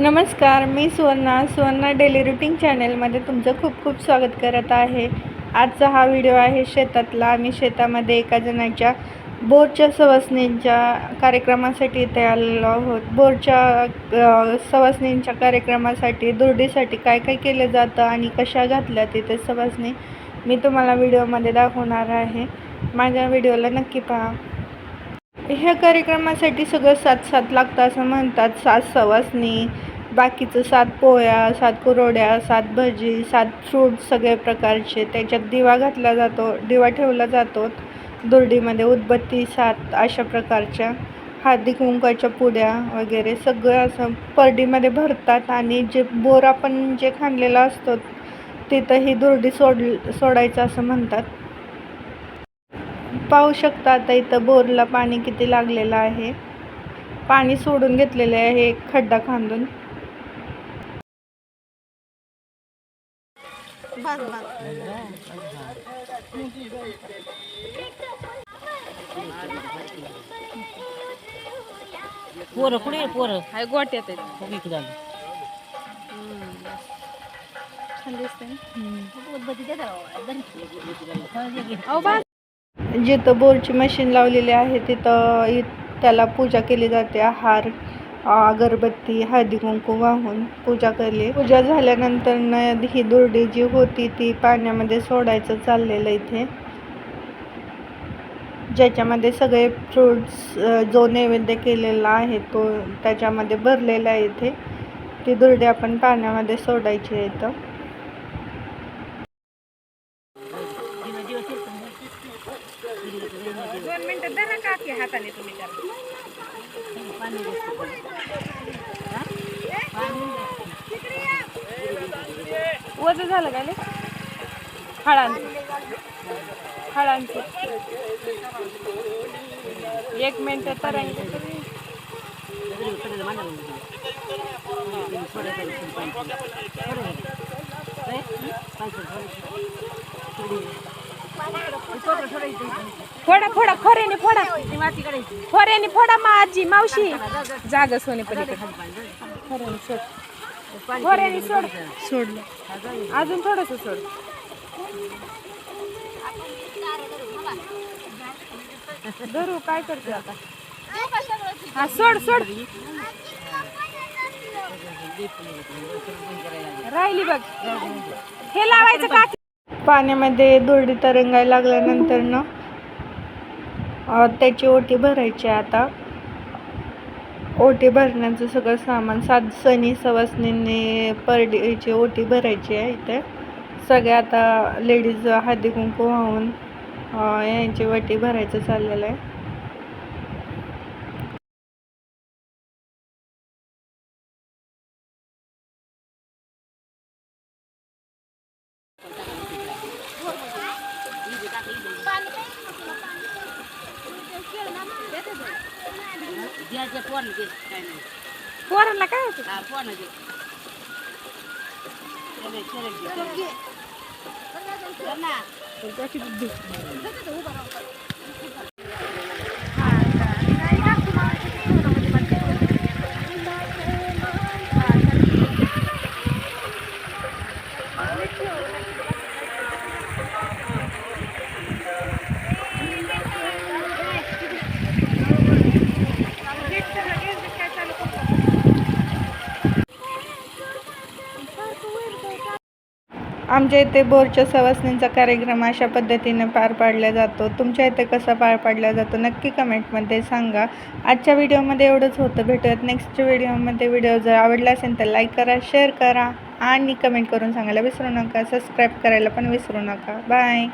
नमस्कार मी Suvarna. Suvarna daily routine चॅनलमध्ये तुमचं खूप खूप स्वागत करत आहे. आजचा हा व्हिडिओ आहे शेतातला. आम्ही शेतामध्ये एका जणाच्या बोरच्या सवासणींच्या कार्यक्रमासाठी इथे आलेलो आहोत. बोरच्या अ, सवासणींच्या कार्यक्रमासाठी दुर्डीसाठी काय काय केलं जातं आणि कशा घातल्या तिथे सवासणी मी तुम्हाला व्हिडिओमध्ये दाखवणार आहे. माझ्या व्हिडिओला नक्की पहा. ह्या कार्यक्रमासाठी सगळं सात सात लागतं असं म्हणतात. सात सवासणी बाकीचं सात पोळ्या सात कुरोड्या सात भजी सात फ्रूट सगळे प्रकारचे. त्याच्यात दिवा घातला जातो दिवा ठेवला जातो. दुर्डीमध्ये उदबत्ती सात अशा प्रकारच्या हळदी कुंकाच्या पुड्या वगैरे सगळं असं परडीमध्ये भरतात आणि जे बोर आपण जे खांदलेला असतो तिथं ही दुर्डी सोड सोडायचं असं म्हणतात. पाहू शकता आता इथं बोरला पाणी किती लागलेलं आहे. पाणी सोडून घेतलेले आहे खड्डा खांदून. पोरं कुठे आहे पोरं? हाय गोट्यात आहेत. खूप इकडे आली. छान दिसतंय जिथं बोरची मशीन लावलेली आहे तिथं इ- त्याला पूजा केली जाते हार अगरबत्ती हळदी कुंकू वाहून पूजा केली. पूजा झाल्यानंतर न ही दुर्डी जी होती ती पाण्यामध्ये सोडायचं चाललेलं इथे. ज्याच्यामध्ये सगळे फ्रूट्स जो नैवेद्य केलेला आहे तो त्याच्यामध्ये भरलेला आहे इथे. ती दुर्डी आपण पाण्यामध्ये सोडायची आहे इथं. दोन मिनटं धरा का हाताने तुम्ही वज झालं का हळांचं हळांचं एक मिनटं तर. फोडा फोडा खोऱ्याने फोडा. खोऱ्याने फोडा मा आजी मावशी. जाग सोने पलीकडे सोड. खोऱ्याने सोड. सोडलं. अजून थोडस सोड. धरू काय करते आता? हा सोड सोड. राहिली बघ. हे लावायचं का? पाण्यामध्ये दुर्डी तरंगायला लागल्यानंतर ना त्याची ओटी भरायची आता. ओटी भरण्याचं सगळं सामान सात सणी सवासनींनी परडीची ओटी भरायची आहे इथे. सगळ्या आता लेडीज हळदी कुंकू वाहून यांची ओटी भरायचं चाललेलं आहे. द्यायचं पोरं दे, काय नाही. पोरांना काय होतं हा, पोरं दे. चले, चले, चले. चल आमच्या इथे बोरच्या सवासणींचा कार्यक्रम अशा पद्धतीने पार पाडला जातो. तुमच्या इथे कसा पार पाडला जातो नक्की कमेंटमध्ये सांगा. आजच्या व्हिडिओमध्ये एवढंच होतं. भेटूयात नेक्स्ट व्हिडिओमध्ये. व्हिडिओ जर आवडला असेल तर लाईक करा शेअर करा आणि कमेंट करून सांगायला विसरू नका. सबस्क्राईब करायला पण विसरू नका. बाय